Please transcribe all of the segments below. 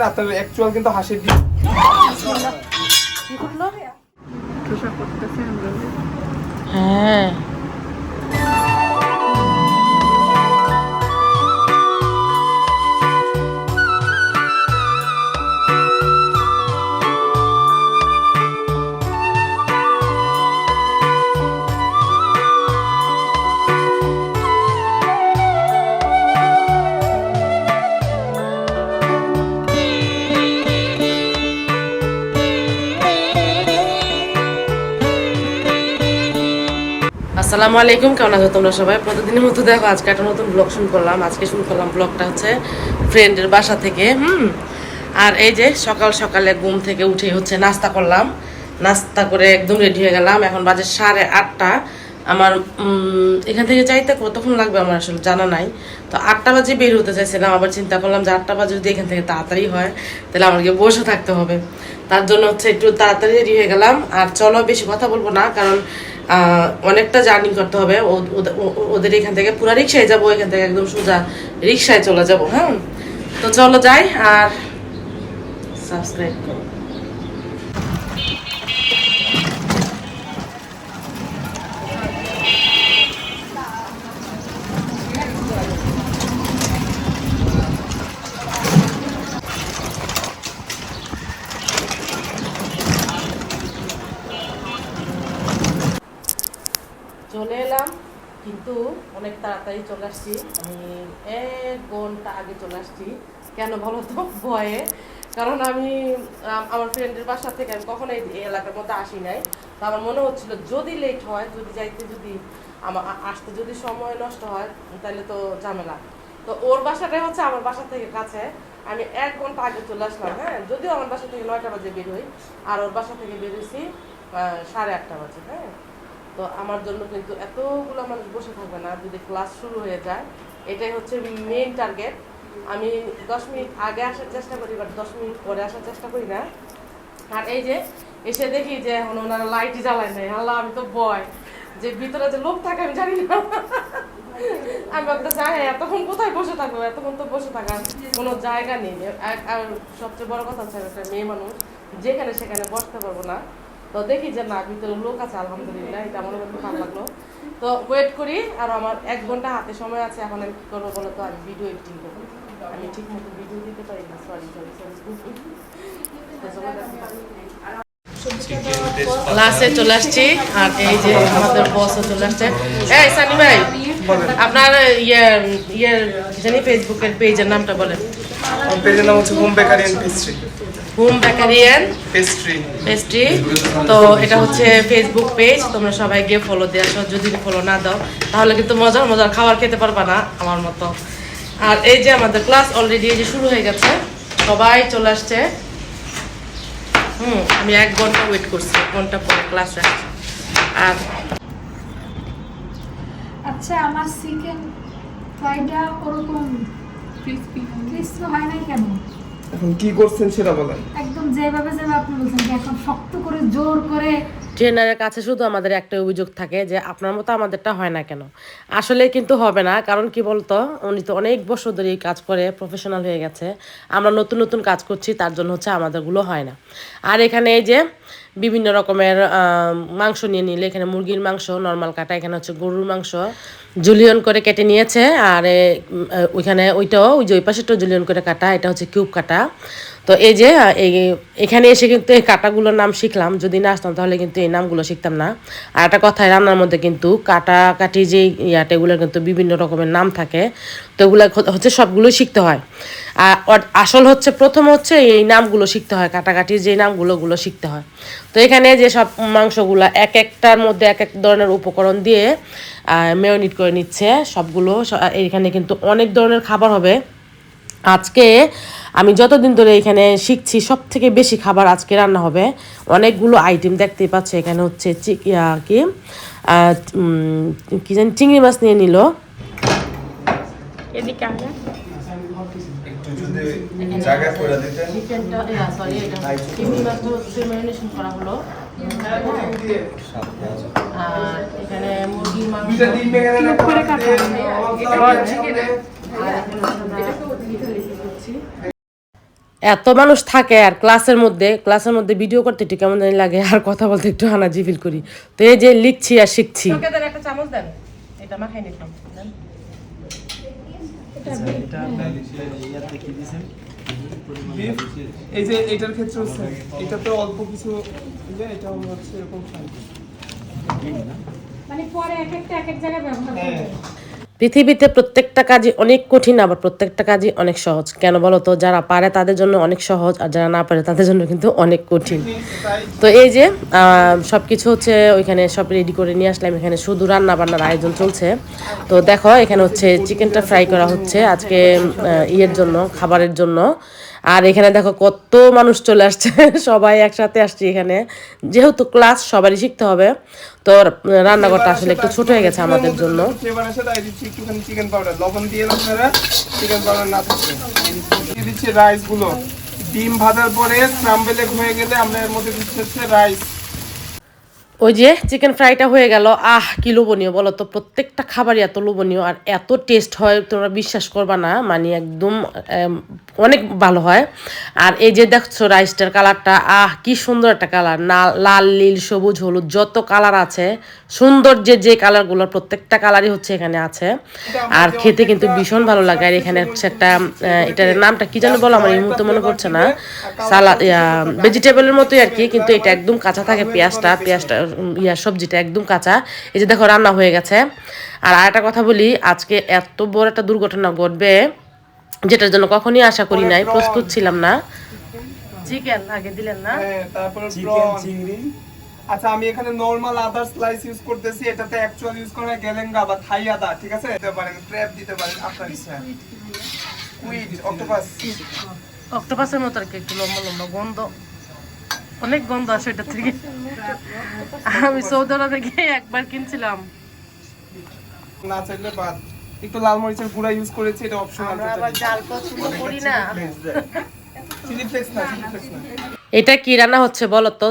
আপনার অ্যাকচুয়াল কিন্তু হাসির ডিম হ্যাঁ। আসসালামু আলাইকুম, কেমন আছো তোমরা সবাই? প্রতিদিনের মতো দেখো, আজকে একটা নতুন ব্লগ শুরু করলাম। আজকে শুরু করলাম ব্লগটা হচ্ছে ফ্রেন্ডের বাসা থেকে, হুম? আর এই যে সকাল সকালে ঘুম থেকে উঠে হচ্ছে নাস্তা করলাম। নাস্তা করে একদম রেডি হয়ে গেলাম। এখন বাজে সাড়ে আটটা। আমার এখান থেকে যাইতে কতক্ষণ লাগবে আমার আসলে জানা নাই। তো আটটা বাজে বের হতে চাইছিলাম, আবার চিন্তা করলাম যে আটটা বাজে যদি এখান থেকে তাড়াতাড়ি হয়, তাহলে আমাকে বসে থাকতে হবে। তার জন্য হচ্ছে একটু তাড়াতাড়ি রেডি হয়ে গেলাম। আর চলো, বেশি কথা বলব না, কারণ অনেকটা জার্নি করতে হবে। ওদের এখান থেকে পুরা রিক্সায় যাব, এখান থেকে একদম সোজা রিক্সায় চলে যাব হ্যাঁ? তো চলো যাই আর সাবস্ক্রাইব তাড়াতাড়ি চলে আসছি। আমি এক ঘণ্টা আগে চলে আসছি। কেন বলো তো? ভয়ে। কারণ আমি আমার ফ্রেন্ডের বাসা থেকে আমি কখনো এই এলাকার মধ্যে আসি নাই। তো আমার মনে হচ্ছিল, যদি লেট হয়, যদি যাইতে যদি আমার আসতে যদি সময় নষ্ট হয় তাহলে তো ঝামেলা। তো ওর বাসাটাই হচ্ছে আমার বাসা থেকে কাছে। আমি এক ঘণ্টা আগে চলে আসলাম হ্যাঁ? যদিও আমার বাসা থেকে নয়টা বাজে বের হই, আর ওর বাসা থেকে বের হয়েছি সাড়ে আটটা বাজে হ্যাঁ? তো আমার জন্য কিন্তু এতগুলো মানুষ বসে থাকবে না, যদি ক্লাস শুরু হয়ে যায়, এটাই হচ্ছে মেইন টার্গেট আমি দশ মিনিট আগে আসার চেষ্টা করি বাট দশ মিনিট পরে আসার চেষ্টা করি না। আর এই যে এসে দেখি যে এখন ওনারা লাইটই জ্বালায় নাই। আল্লাহ, আমি তো ভয়। যে ভিতরে যে লোক থাকে, আমি জানি না। আমি ভাবতে চাই এতক্ষণ কোথায় বসে থাকব? এতক্ষণ তো বসে থাকার কোনো জায়গা নেই। আর সবচেয়ে বড় কথা হচ্ছে একটা মেয়ে মানুষ, যেখানে সেখানে বসতে পারব না। তো দেখি যে না ভিতরে লোক আছে আলহামদুলিল্লাহ এটা আমার খুব ভালো লাগল। তো ওয়েট করি আর আমার এক ঘণ্টা হাতে সময় আছে এখন আমি কি করব বলো তো? আমি ভিডিও এডিটিং করব। আমি ঠিক মতো ভিডিও দিতে পারি না সরি সরি সরি ক্লাসে চলে আসছি আর এই যে আমাদের বসও চলে আসছে। এই সানি ভাই আপনার ইয়ে ইয়ে জানি ফেসবুকের পেজের নামটা বলেন। পেজের নাম হচ্ছে home bakery and pastry home bakery and pastry pastry তো এটা হচ্ছে ফেসবুক পেজ তোমরা সবাই গিয়ে ফলো দিয়ে আসো। যদি ফলো না দাও তাহলে কিন্তু মজার মজার খাবার খেতে পারবা না আমার মতো। আর এই যে আমাদের ক্লাস অলরেডি এই যে শুরু হয়ে গেছে সবাই চলে আসছে। হুম আমি এক ঘণ্টা ওয়েট করছি এক ঘণ্টা পরে ক্লাস আসছে। আর আচ্ছা আমার চিকেন ফ্রাইটা ওরকম ক্রিস্পি ক্রিস্পি হয় না কেন? এখন কি করছেন সেটা বলেন। একদম যেভাবে যেভাবে আপনি বলছেন যে এখন শক্ত করে জোর করে ট্রেনারের কাছে শুধু আমাদের একটা অভিযোগ থাকে যে আপনার মতো আমাদেরটা হয় না কেন? আসলে কিন্তু হবে না কারণ কি বলতো উনি তো অনেক বছর ধরে এই কাজ করে প্রফেশনাল হয়ে গেছে। আমরা নতুন নতুন কাজ করছি তার জন্য হচ্ছে আমাদেরগুলো হয় না। আর এখানে এই যে বিভিন্ন রকমের মাংস নিয়ে নিলে এখানে মুরগির মাংস নর্মাল কাটা, এখানে হচ্ছে গরুর মাংস। জুলিয়ন করে কেটে নিয়েছে, আর ওইখানে ওইটাও, ওই যে ওই পাশেটাও জুলিয়ন করে কাটা, এটা হচ্ছে কিউব কাটা। তো এই যে এখানে এসে কিন্তু এই কাটাগুলোর নাম শিখলাম। যদি না আসতাম তাহলে কিন্তু এই নামগুলো শিখতাম না। আর একটা কথায় রান্নার মধ্যে কিন্তু কাটা কাটি যে ইয়াটা, এগুলোর কিন্তু বিভিন্ন রকমের নাম থাকে। তো এগুলো হচ্ছে সবগুলোই শিখতে হয়। আর আসল হচ্ছে, প্রথম হচ্ছে এই নামগুলো শিখতে হয়। কাটাকাটির যে নামগুলো, ওগুলো শিখতে হয়। তো এখানে যে সব মাংসগুলো, এক একটার মধ্যে এক এক ধরনের উপকরণ দিয়ে মেয়নিট করে নিচ্ছে সবগুলো। এখানে কিন্তু অনেক ধরনের খাবার হবে। আজকে আমি যতদিন ধরে এখানে শিখছি সব থেকে বেশি খাবার আজকে রান্না হবে। অনেকগুলো আইটেম দেখতে পাচ্ছে এখানে হচ্ছে কি? কি জানি চিংড়ি মাছ নিয়ে নিল। এদিকে করে হলো। আর এখানে মুরগির মাংস। করে কাটা। আর এখানে আমরা। এত মানুষ থাকে আর ক্লাসের মধ্যে ক্লাসের মধ্যে ভিডিও করতে একটু কেমন জানি লাগে আর কথা বলতে একটু হানাজি ফিল করি। তো এই যে লিখছি আর শিখছি। একটা চামচ দেন। এটা মাখাই নিতাম এই যে এটার ক্ষেত্রে এটা তো অল্প কিছু এটা হচ্ছে এরকম মানে পরে এক একটা এক এক জায়গায় ব্যবহার হ্যাঁ। করবে পৃথিবীতে প্রত্যেকটা কাজই অনেক কঠিন, আবার প্রত্যেকটা কাজই অনেক সহজ। কেন বলো তো? যারা পারে তাদের জন্য অনেক সহজ, আর যারা না পারে তাদের জন্য কিন্তু অনেক কঠিন। তো এই যে সব কিছু হচ্ছে ওইখানে সব রেডি করে নিয়ে আসলাম। এখানে শুধু রান্না বান্নার আয়োজন চলছে। তো দেখো, এখানে হচ্ছে চিকেনটা ফ্রাই করা হচ্ছে আজকে ইয়ের জন্য, খাবারের জন্য। আর এখানে দেখো কত মানুষ চলে আসছে সবাই একসাথে আসছি এখানে। যেহেতু ক্লাস সবারই শিখতে হবে তো রান্নাঘরটা আসলে একটু ছোট হয়ে গেছে আমাদের জন্য। চিকেন পাউডার লবণ দিয়ে আপনারা চিকেন পাউডার না থাকবে দিয়ে দিচ্ছি রাইসগুলো ডিম ভাজার পরে স্ক্রাম্বল এগ হয়ে গেলে আমরা এর মধ্যে দিচ্ছি হচ্ছে রাইস ওই যে চিকেন ফ্রাইটা হয়ে গেল। আহ, কি লোভনীয় বলো তো? প্রত্যেকটা খাবারই এত লোভনীয় আর এত টেস্ট হয়, তোমরা বিশ্বাস করবা না মানে একদম অনেক ভালো হয়। আর এই যে দেখছ রাইসটার কালারটা আহ, কি সুন্দর একটা কালার লাল, নীল, সবুজ, হলুদ, যত কালার আছে, সুন্দর যে যে কালারগুলো প্রত্যেকটা কালারই হচ্ছে এখানে আছে। আর খেতে কিন্তু ভীষণ ভালো লাগে। আর এখানে হচ্ছে একটা এটার নামটা কি যেন বলো, আমার এই মুহূর্তে মনে পড়ছে না। সালাদ ভেজিটেবলের মতোই আর কি, কিন্তু এটা একদম কাঁচা থাকে পেঁয়াজটা। পেঁয়াজটা ইয়া সবজিটা একদম কাঁচা। এই যে দেখো রান্না হয়ে গেছে। আর আরেকটা কথা বলি আজকে এত বড় একটা দুর্ঘটনা ঘটবে যেটার জন্য কখনই আশা করি নাই প্রস্তুত ছিলাম না। চিকেন আগে দিলেন না? হ্যাঁ তারপরে চিংড়ি। আচ্ছা আমি এখানে নরমাল আদার স্লাইস ইউজ করতেছি এটাতে অ্যাকচুয়াল ইউজ করা হয় গেলেঙ্গা বা থাই আদা ঠিক আছে? দিতে পারেন ক্র্যাব দিতে পারেন আপনার ইচ্ছা। কুইড অক্টোপাস অক্টোপাসের মতো আর কি একটু লম্বা লম্বা গন্ধ। অনেক গন্ধ আসে এটা থেকে। আমি সৌদি আরবে গিয়ে একবার কিনছিলাম। না চাইলে বাদ। একটু লাল মরিচের গুঁড়া ইউজ করেছি এটা অপশনাল আমরা আবার জাল পছন্দ করি না। চিলি ফ্লেক্স না চিলি ফ্লেক্স না। এটা কি রান্না হচ্ছে বলো তো?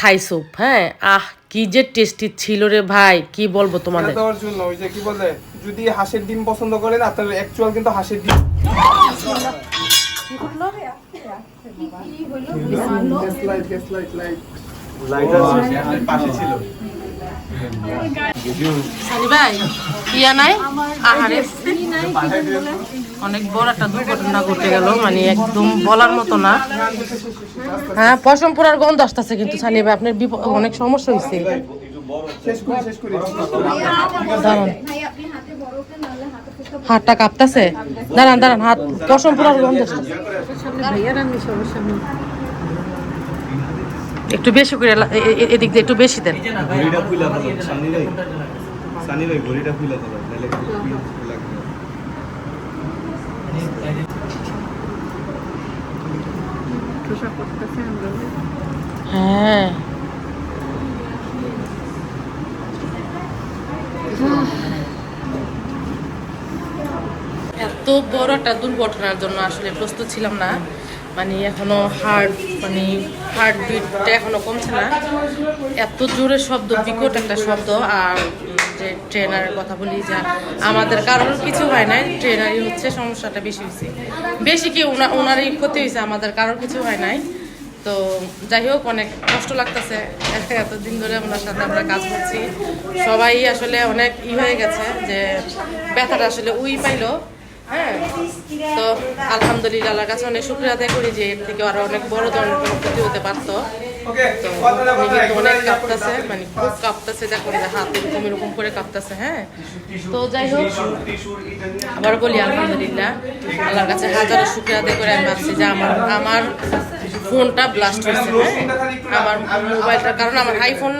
থাই স্যুপ হ্যাঁ? আহ কি যে টেস্টি ছিল রে ভাই কি বলব তোমাদের? দেওয়ার জন্য ওই যে কি বলে যদি হাঁসের ডিম পছন্দ করেন আপনার অ্যাকচুয়াল কিন্তু হাঁসের ডিম। গ্যাস লাইট লাইট সানি ভাই ইয়া আহারে। অনেক বড় একটা দুর্ঘটনা ঘটে গেল মানে একদম বলার মতো না। হ্যাঁ পশম পুরার গন্ধ আসতেছে কিন্তু সানি ভাই আপনার অনেক সমস্যা হয়েছে দাঁড়ান। হাতটা কাঁপতেছে। দাঁড়ান দাঁড়ান হাত পশম পুরার গন্ধ একটু বেশি করে এদিক দিয়ে একটু বেশি দেন। ঘড়িটা খুলে ফেলো সানি ভাই সানি ভাই ঘড়িটা খুলে ফেলো নাহলে কিন্তু পিন লাগবে হ্যাঁ বড় একটা দুর্ঘটনার জন্য আসলে প্রস্তুত ছিলাম না। মানে এখনও হার্ট মানে হার্ট বিটটা এখনও কমছে না। এত জোরে শব্দ, বিকট একটা শব্দ। আর যে ট্রেনারের কথা বলি যা আমাদের কারোর কিছু হয় নাই, ট্রেনারই হচ্ছে, সমস্যাটা বেশি হয়েছে। বেশি কি ওনা- ওনারই ক্ষতি হয়েছে, আমাদের কারোর কিছু হয় নাই। তো যাই হোক, অনেক কষ্ট লাগতেছে। এতদিন ধরে ওনার সাথে আমরা কাজ করছি। সবাই আসলে অনেক ই হয়ে গেছে যে ব্যথাটা আসলে উই পাইলো। হ্যাঁ তো আলহামদুলিল্লাহ আল্লাহর কাছে অনেক শুক্রিয়া আদায় করি যে এর থেকে আরও অনেক বড় ধরনের কোনো ক্ষতি হতে পারতো। তো অনেক কাঁপতেছে মানে খুব কাঁপতেছে যে হাত এরকম এরকম করে কাঁপতেছে হ্যাঁ? তো যাই হোক আবার বলি আলহামদুলিল্লাহ আল্লাহর কাছে হাজারো শুক্রিয়া আদায় করে আমি ভাবছি যে আমার আমার ফোনটা ব্লাস্ট হয়েছে হ্যাঁ? আমার মোবাইলটার কারণ আমার আইফোন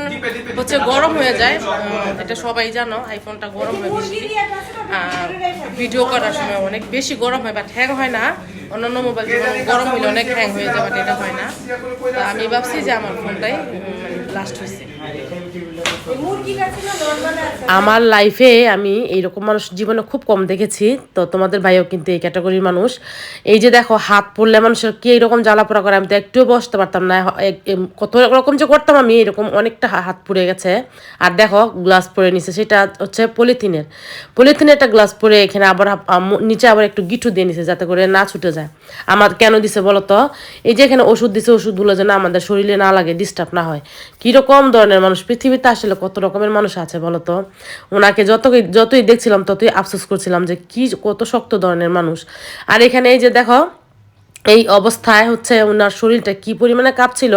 হচ্ছে গরম হয়ে যায়। এটা সবাই জানো আইফোনটা গরম হয়ে বেশি ভিডিও করার সময় অনেক বেশি গরম হয় বাট হ্যাং হয় না। অন্যান্য মোবাইল গরম হলে অনেক হ্যাং হয়ে যায় বাট এটা হয় না। আমি ভাবছি যে আমার ফোনটাই আমার লাইফে আমি এইরকম মানুষ জীবনে খুব কম দেখেছি, তো তোমাদের ভাইও কিন্তু এই ক্যাটাগরির মানুষ। এই যে দেখো, হাত পড়লে মানুষের কি এইরকম জ্বালাপোড়া করে, আমি তো একটুও বসতে পারতাম না। কত রকম যে করতাম আমি, এরকম অনেকটা হাত পুড়ে গেছে। আর দেখো গ্লাস পরে নিছে সেটা হচ্ছে পলিথিনের পলিথিনের একটা গ্লাস পরে এখানে আবার নিচে আবার একটু গিঠু দিয়ে নিছে যাতে করে না ছুটে যায়। আমার কেন দিছে বলো তো এই যে এখানে ওষুধ দিছে, ওষুধগুলো যেন আমাদের শরীরে না লাগে ডিস্টার্ব না হয়। কীরকম ধরনের মানুষ? পৃথিবীতে আসলে কত রকমের মানুষ আছে বলো তো ওনাকে যত যতই দেখছিলাম, ততই আফসোস করছিলাম যে কি কত শক্ত ধরনের মানুষ। আর এখানে এই যে দেখো, এই অবস্থায় হচ্ছে ওনার শরীরটা কি পরিমাণে কাঁপছিল?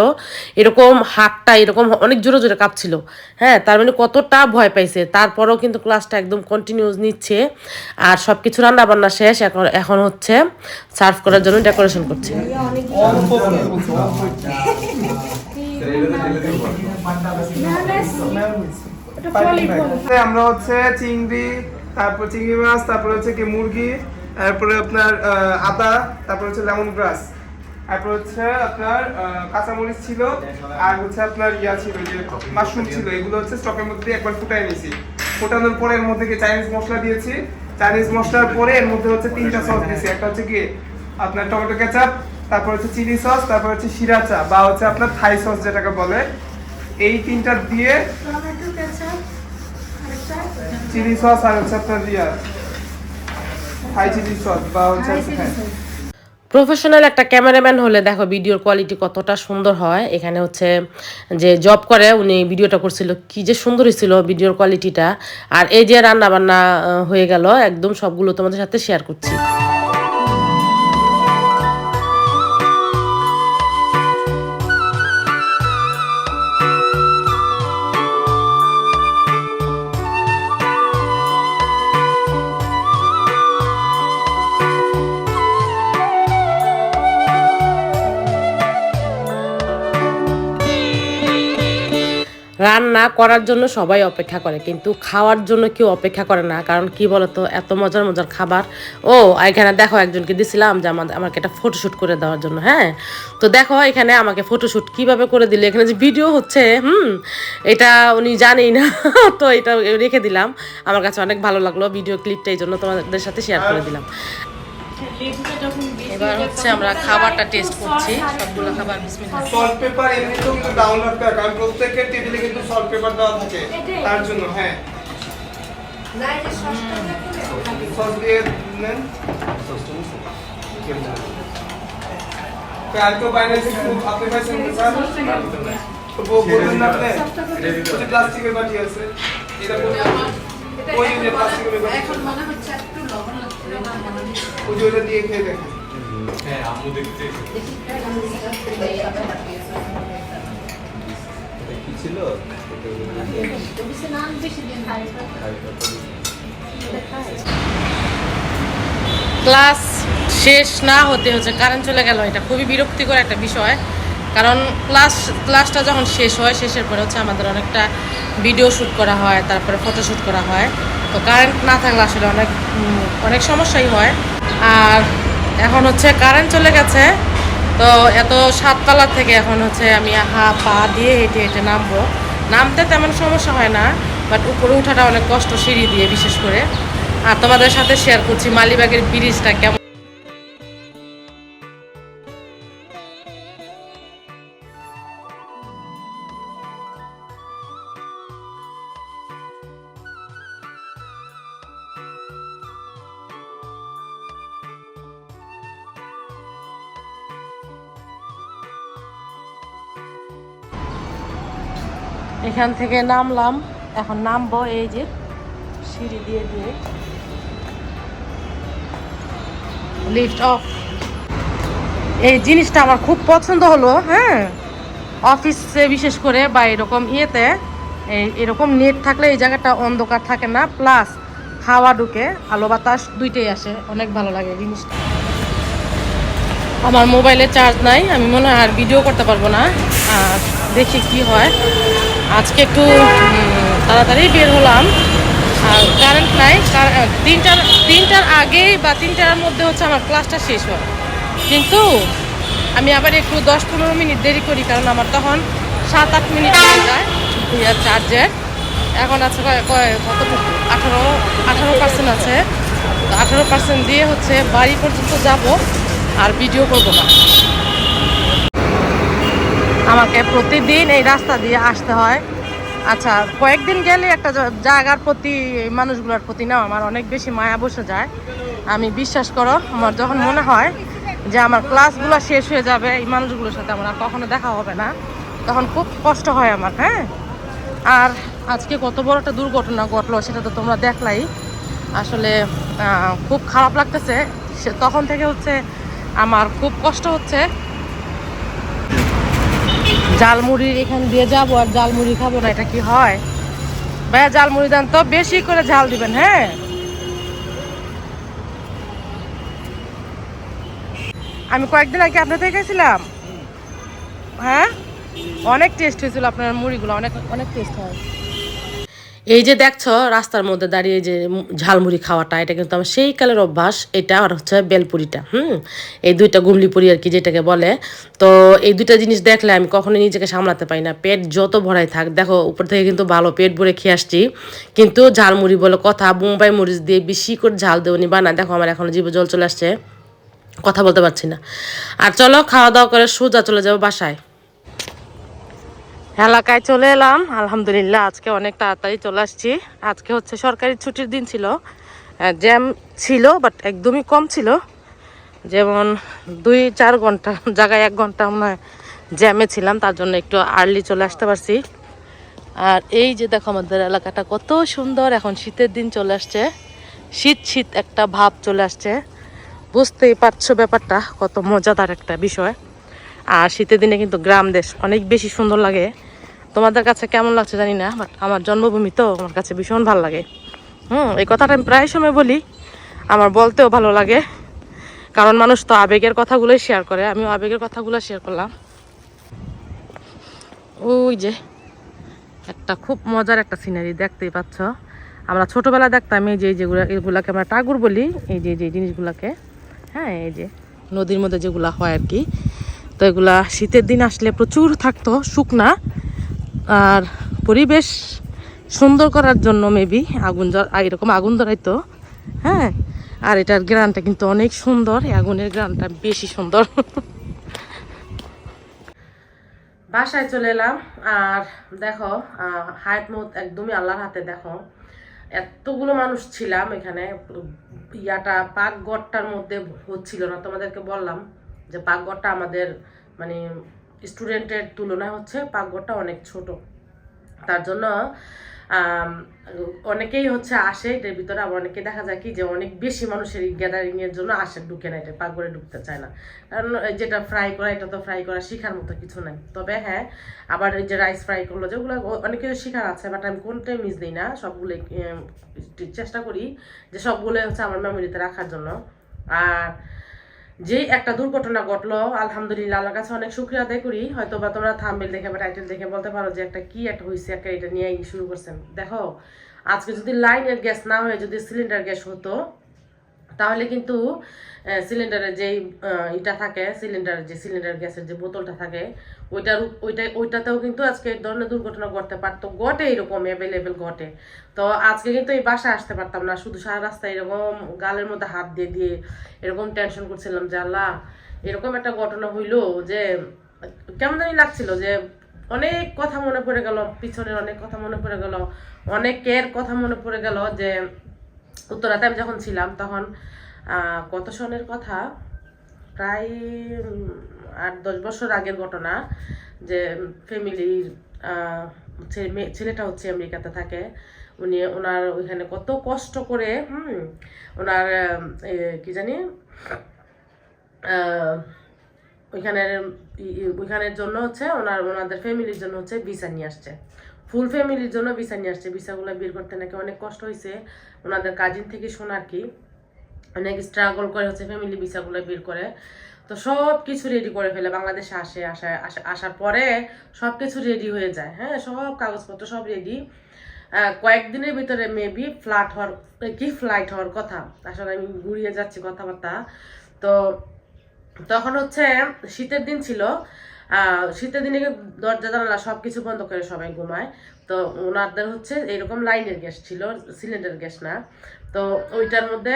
এরকম হাতটা এরকম অনেক জোরে জোরে কাঁপছিল। হ্যাঁ তার মানে কতটা ভয় পাইছে। তারপরেও কিন্তু ক্লাসটা একদম কন্টিনিউস নিচ্ছে। আর সব কিছু রান্না বান্না শেষ। এখন এখন হচ্ছে সার্ভ করার জন্য ডেকোরেশন করছে। আমরা হচ্ছে চিংড়ি, তারপর চিংড়ি মাছ, তারপর হচ্ছে কি মুরগি, তারপরে আপনার আদা, তারপর হচ্ছে লেমন গ্রাস। তারপর হচ্ছে আপনার কাঁচামরিচ ছিল, আর হচ্ছে আপনার ইয়া ছিল, যে মাশরুম ছিল, এগুলো হচ্ছে স্টকের মধ্যে একবার ফুটাই নিয়েছি ফোটানোর পরে এর মধ্যে চাইনিজ মশলা দিয়েছি? চাইনিজ মশলার পরে এর মধ্যে হচ্ছে তিনটা সস দিয়েছি। একটা হচ্ছে কি আপনার টমেটো কেচাপ তারপর হচ্ছে চিলি সস তারপর হচ্ছে সিরাচা বা হচ্ছে আপনার থাই সস যেটাকে বলে। এই তিনটা দিয়ে টমেটো চিলি সস আর হচ্ছে আপনার ইয়া থাই চিলি সস বা হচ্ছে প্রফেশনাল একটা ক্যামেরাম্যান হলে দেখো ভিডিওর কোয়ালিটি কতটা সুন্দর হয়। এখানে হচ্ছে যে জব করে উনি ভিডিওটা করছিল কি যে সুন্দর হয়েছিল ভিডিওর কোয়ালিটিটা আর এই যে রান্না বান্না হয়ে গেল একদম সবগুলো তোমাদের সাথে শেয়ার করছি। রান্না করার জন্য সবাই অপেক্ষা করে, কিন্তু খাওয়ার জন্য কেউ অপেক্ষা করে না। কারণ কি বলতো, এত মজার মজার খাবার। ও, এখানে দেখো একজনকে দিছিলাম যে আমাদের, আমাকে একটা ফটোশ্যুট করে দেওয়ার জন্য হ্যাঁ? তো দেখো এখানে আমাকে ফটোশ্যুট কীভাবে করে দিলে। এখানে যে ভিডিও হচ্ছে, হুম, এটা উনি জানেই না, তো এটা রেখে দিলাম। আমার কাছে অনেক ভালো লাগল ভিডিও ক্লিপটা এই জন্য তোমাদের সাথে শেয়ার করে দিলাম। এবার হচ্ছে আমরা খাবারটা টেস্ট করছি। সবগুলো খাবার বিসমিল্লাহ। সল্ট পেপার এমনিতেও কিন্তু ডাউন রাখতে হয় কারণ প্রত্যেকের টেবিলে কিন্তু সল্ট পেপার দেওয়া থাকে। তার জন্য হ্যাঁ। সস দিয়ে নেন। কালকে বাইরে আপনি পাইছেন স্যার তো বল- বলবেন না আপনি? প্লাস্টিকের বাটি আছে। এটা বলবেন ওই যে প্লাস্টিকের বাটি ওই যে ওইটা দিয়ে খেয়ে দেখেন। কি ছিল? ক্লাস শেষ না হতে হচ্ছে কারেন্ট চলে গেল এটা খুবই বিরক্তিকর একটা বিষয়। কারণ ক্লাস ক্লাসটা যখন শেষ হয়, শেষের পরে হচ্ছে আমাদের অনেকটা ভিডিও শ্যুট করা হয়, তারপরে ফটো শ্যুট করা হয়। তো কারেন্ট না থাকলে আসলে অনেক অনেক সমস্যাই হয়। আর এখন হচ্ছে কারেন্ট চলে গেছে, তো এত সাততলা থেকে এখন হচ্ছে আমি হা, পা দিয়ে হেঁটে হেঁটে নামবো। নামতে তেমন সমস্যা হয় না বাট উপরে ওঠাটা অনেক কষ্ট সিঁড়ি দিয়ে বিশেষ করে। আর তোমাদের সাথে শেয়ার করছি মালিবাগের ব্রিজটা কেমন এখান থেকে নামলাম। এখন নামবো এই যে সিঁড়ি দিয়ে দিয়ে। লিফট অফ এই জিনিসটা আমার খুব পছন্দ হলো হ্যাঁ? অফিসে বিশেষ করে বা এরকম ইয়েতে, এই এরকম নেট থাকলে এই জায়গাটা অন্ধকার থাকে না প্লাস হাওয়া ঢুকে, আলো বাতাস দুইটাই আসে, অনেক ভালো লাগে জিনিসটা। আমার মোবাইলে চার্জ নাই, আমি মনে হয় আর ভিডিও করতে পারব না, আর দেখি কি হয়। আজকে একটু তাড়াতাড়ি বের হলাম। আর কারেন্ট নাই তিনটার তিনটার আগেই বা তিনটার মধ্যে হচ্ছে আমার ক্লাসটা শেষ হয়। কিন্তু আমি আবার একটু দশ পনেরো মিনিট দেরি করি, কারণ আমার তখন সাত আট মিনিট হয়ে যায় চার্জের এখন আছে কতটুকু? আঠারো আঠারো পার্সেন্ট আছে। আঠারো পার্সেন্ট দিয়ে হচ্ছে বাড়ি পর্যন্ত যাব, আর ভিডিও করব না। আমাকে প্রতিদিন এই রাস্তা দিয়ে আসতে হয়। আচ্ছা কয়েকদিন গেলে একটা জায়গার প্রতি, মানুষগুলোর প্রতি না আমার অনেক বেশি মায়া বসে যায়। আমি বিশ্বাস করো, আমার যখন মনে হয় যে আমার ক্লাসগুলো শেষ হয়ে যাবে, এই মানুষগুলোর সাথে আমার কখনো দেখা হবে না, তখন খুব কষ্ট হয় আমার হ্যাঁ? আর আজকে কত বড় একটা দুর্ঘটনা ঘটলো, সেটা তো তোমরা দেখলাই। আসলে খুব খারাপ লাগতেছে। সে তখন থেকে হচ্ছে আমার খুব কষ্ট হচ্ছে। জালমুড়ি এখান দিয়ে যাব আর জালমুড়ি খাব না, এটা কি হয়? ভাইয়া জালমুড়ি দেন তো, বেশি করে ঝাল দিবেন হ্যাঁ? আমি কয়েকদিন আগে আপনার থেকে গেছিলাম। হ্যাঁ? অনেক টেস্ট হয়েছিল আপনার মুড়িগুলো, অনেক অনেক টেস্ট হয়। এই যে দেখছ, রাস্তার মধ্যে দাঁড়িয়ে যে ঝালমুড়ি খাওয়াটা, এটা কিন্তু আমার সেই কালের অভ্যাস, এটা আর হচ্ছে বেলপুরিটা, হুম? এই দুইটা গুমলিপুরি আর কি যেটাকে বলে। তো এই দুইটা জিনিস দেখলে আমি কখনোই নিজেকে সামলাতে পারি না। পেট যত ভরাই থাক, দেখো, উপর থেকে কিন্তু ভালো পেট ভরে খেয়ে আসছি। কিন্তু ঝালমুড়ি বলে কথা মুম্বাই মরিচ দিয়ে বেশি করে ঝাল দেওনি বানা দেখো, আমার এখনও জীব জল চলে আসছে, কথা বলতে পারছি না। আর চলো খাওয়া দাওয়া করে সোজা চলে যাব বাসায়। এলাকায় চলে এলাম। আলহামদুলিল্লাহ, আজকে অনেক তাড়াতাড়ি চলে আসছি। আজকে হচ্ছে সরকারি ছুটির দিন ছিল। জ্যাম ছিল বাট একদমই কম ছিল। যেমন দুই চার ঘণ্টা, জায়গায় এক ঘণ্টা আমরা জ্যামে ছিলাম, তার জন্য একটু আর্লি চলে আসতে পারছি। আর এই যে দেখো আমাদের এলাকাটা কত সুন্দর, এখন শীতের দিন চলে আসছে। শীত শীত একটা ভাব চলে আসছে। বুঝতেই পারছ ব্যাপারটা, কত মজাদার একটা বিষয়। আর শীতের দিনে কিন্তু গ্রাম দেশ অনেক বেশি সুন্দর লাগে। তোমাদের কাছে কেমন লাগছে জানি না বাট আমার জন্মভূমি তো আমার কাছে ভীষণ ভালো লাগে। হুম, এই কথাটা আমি প্রায় সময় বলি, আমার বলতেও ভালো লাগে। কারণ মানুষ তো আবেগের কথাগুলোই শেয়ার করে, আমিও আবেগের কথাগুলো শেয়ার করলাম। ওই যে, একটা খুব মজার একটা সিনারি দেখতেই পাচ্ছ। আমরা ছোটবেলা দেখতাম এই যে যেগুলো, এগুলাকে আমরা টাগুর বলি, এই যে যে জিনিসগুলোকে। হ্যাঁ এই যে, নদীর মধ্যে যেগুলো হয় আর কি। তো এগুলা শীতের দিন আসলে প্রচুর থাকতো, শুকনা। আর পরিবেশ সুন্দর করার জন্য মেবি আগুন এরকম আগুন ধরাইতো। হ্যাঁ? আর এটার গ্রানটা কিন্তু অনেক সুন্দর আগুনের গ্রানটা বেশি সুন্দর। বাসায় চলে এলাম, আর দেখো হায়াত মত একদমই আল্লাহর হাতে দেখো। এতগুলো মানুষ ছিলাম এখানে ইয়াটা পাকঘরটার মধ্যে হচ্ছিল না। তোমাদেরকে বললাম যে পাকঘরটা আমাদের মানে স্টুডেন্টের তুলনায় হচ্ছে পাকঘরটা অনেক ছোট। তার জন্য অনেকেই হচ্ছে আসে, এটার ভিতরে আবার অনেকে দেখা যায় কি যে অনেক বেশি মানুষের গ্যাদারিং এর জন্য আসে, ঢুকে না, এটা পাকঘরে ঢুকতে চায় না। কারণ যেটা ফ্রাই করা, এটা তো ফ্রাই করা শেখার মতো কিছু নাই। তবে হ্যাঁ আবার এই যে রাইস ফ্রাই করল যেগুলো অনেকে শেখার আছে বাট আমি কোনটাই মিস দিই না সবগুলো চেষ্টা করি যে সবগুলো হচ্ছে আমার মেমোরিতে রাখার জন্য। আর যেই একটা দুর্ঘটনা ঘটলো, আলহামদুলিল্লাহ, আল্লাহর কাছে অনেক শুক্রিয়া আদায় করি। হয়তো বা তোমরা থামবেল দেখে বা টাইটেল দেখে বলতে পারো যে একটা কি একটা হয়েছে একটা এটা নিয়ে শুরু করছেন। দেখো, আজকে যদি লাইনের গ্যাস না হয়ে যদি সিলিন্ডার গ্যাস হতো তাহলে কিন্তু সিলিন্ডারের যেই ইটা থাকে সিলিন্ডারের যে সিলিন্ডার গ্যাসের যে বোতলটা থাকে, ওইটার ওইটা ওইটাতেও কিন্তু আজকে এই ধরনের দুর্ঘটনা ঘটতে পারতো ঘটে এরকম অ্যাভেলেবেল ঘটে। তো আজকে কিন্তু এই বাসায় আসতে পারতাম না, শুধু সারা রাস্তায় এরকম গালের মধ্যে হাত দিয়ে দিয়ে এরকম টেনশন করছিলাম যে, আল্লাহ, এরকম একটা ঘটনা হইল যে, কেমন জানি লাগছিল যে, অনেক কথা মনে পড়ে গেল, পিছনের অনেক কথা মনে পড়ে গেল, অনেকের কথা মনে পড়ে গেল যে উত্তরাতে আমি যখন ছিলাম তখন কত সনের কথা, প্রায় আট, দশ বছর আগের ঘটনা যে ফ্যামিলির ছেলেটা হচ্ছে আমেরিকাতে থাকে। উনি, ওনার ওইখানে কত কষ্ট করে, হুম, ওনার কি জানি ওইখানের ওইখানের জন্য হচ্ছে, ওনার, ওনাদের ফ্যামিলির জন্য হচ্ছে ভিসা নিয়ে আসছে। ফুল ফ্যামিলির জন্য ভিসা নিয়ে আসছে। ভিসাগুলো বের করতে নাকি অনেক কষ্ট হয়েছে ওনাদের কাজিন থেকে শোনার কি। অনেক স্ট্রাগল করে হচ্ছে ফ্যামিলি ভিসাগুলো বের করে। তো সব কিছু রেডি করে ফেলে। বাংলাদেশে আসে, আসা, আসা- আসার পরে সব কিছু রেডি হয়ে যায়। হ্যাঁ সব কাগজপত্র সব রেডি কয়েকদিনের ভিতরে মেবি ফ্লাট হওয়ার কি ফ্লাইট হওয়ার কথা। আসলে আমি ঘুরিয়ে যাচ্ছি কথাবার্তা। তো তখন হচ্ছে শীতের দিন ছিল। শীতের দিনে দরজা, জানালা সব কিছু বন্ধ করে সবাই ঘুমায়। তো ওনারদের হচ্ছে এরকম লাইনের গ্যাস ছিল, সিলিন্ডার গ্যাস না। তো ওইটার মধ্যে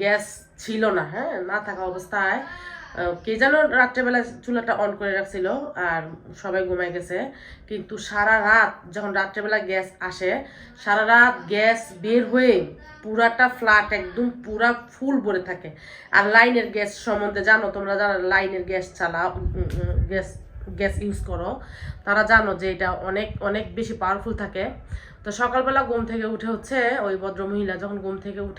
গ্যাস ছিল না হ্যাঁ না থাকা অবস্থায় কে যেন রাত্রেবেলা চুলাটা অন করে রাখছিল আর সবাই ঘুমায় গেছে। কিন্তু সারা রাত যখন রাত্রেবেলা গ্যাস আসে সারা রাত গ্যাস বের হয়ে পুরাটা ফ্ল্যাট একদম পুরা ফুল ভরে থাকে। আর লাইনের গ্যাস সম্বন্ধে জানো তোমরা যারা লাইনের গ্যাস চালাও গ্যাস গ্যাস ইউজ করো তারা জানো যে এটা অনেক অনেক বেশি পাওয়ারফুল থাকে। তো সকালবেলা ঘুম থেকে উঠে হচ্ছে ওই ভদ্র মহিলা যখন ঘুম থেকে আম,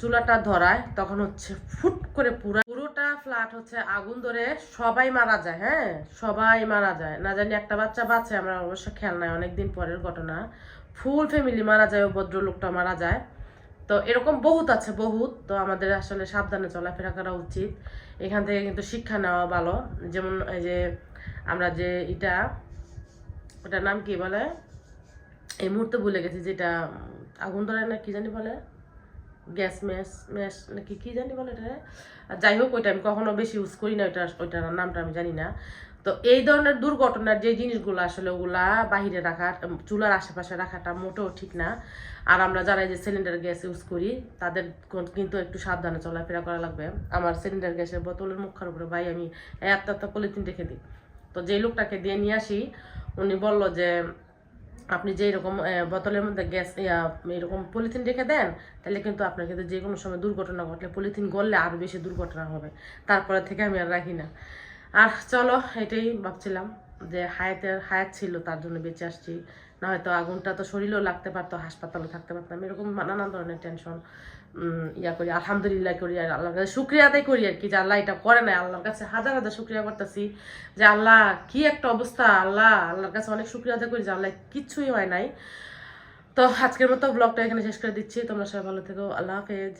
চুলাটা ধরায়, তখন হচ্ছে ফুট করে পুরা পুরোটা ফ্ল্যাট হচ্ছে আগুন ধরে সবাই মারা যায় হ্যাঁ? সবাই মারা যায়। না জানি একটা বাচ্চা বাচ্চা আমরা অবশ্য খেয়াল নাই, অনেকদিন পরের ঘটনা। ফুল ফ্যামিলি মারা যায় ওই ভদ্রলোকটা মারা যায়। তো এরকম বহুত আছে, বহুত। তো আমাদের আসলে সাবধানে চলাফেরা করা উচিত। এখান থেকে কিন্তু শিক্ষা নেওয়া ভালো। যেমন এই যে আমরা যে এটা, ওটার নাম কি বলে? এই মুহূর্তে ভুলে গেছি যেটা আগুন ধরে না কি জানি বলে? গ্যাস ম্যাস ম্যাস নাকি কি জানি বলে এটা যাই হোক, ওইটা আমি কখনো বেশি ইউজ করি না ওইটা ওইটার নামটা আমি জানি না। তো এই ধরনের দুর্ঘটনার যে জিনিসগুলো আসলে ওগুলা বাহিরে রাখা, চুলার আশেপাশে রাখাটা মোটেও ঠিক না। আর আমরা যারা যে সিলিন্ডার গ্যাস ইউজ করি, তাদের কিন্তু একটু সাবধানে চলাফেরা করা লাগবে। আমার সিলিন্ডার গ্যাসের বোতলের মুখের উপরে, ভাই, আমি এত এত পলিথিন রেখে দিই। তো যেই লোকটাকে দিয়ে নিয়ে আসি, উনি বলল যে আপনি যে এরকম বোতলের মধ্যে গ্যাস এরকম পলিথিন রেখে দেন, তাহলে কিন্তু আপনার কিন্তু যে কোনো সময় দুর্ঘটনা ঘটলে পলিথিন গললে আরও বেশি দুর্ঘটনা হবে। তারপরে থেকে আমি আর রাখি না। আর চলো, এটাই ভাবছিলাম যে হায়াতের হায়াত ছিল, তার জন্য বেঁচে আসছি। না হয়তো আগুনটা তো শরীরেও লাগতে পারতো, হাসপাতালে থাকতে পারতাম, এরকম নানান ধরনের টেনশন ইয়া করি, আলহামদুলিল্লাহ করি আর আল্লাহর কাছে শুক্রিয়া আদায় করি আর কি, যে আল্লাহ এটা করে নাই। আল্লাহর কাছে হাজার হাজার শুক্রিয়া করতেছি যে আল্লাহ কি একটা অবস্থা, আল্লাহ, আল্লাহর কাছে অনেক শুক্রিয়া আদায় করি যে আল্লাহ কিচ্ছুই হয় নাই। তো আজকের মতো ব্লগটা এখানে শেষ করে দিচ্ছি। তোমরা সবাই ভালো থেকো। আল্লাহ হাফেজ।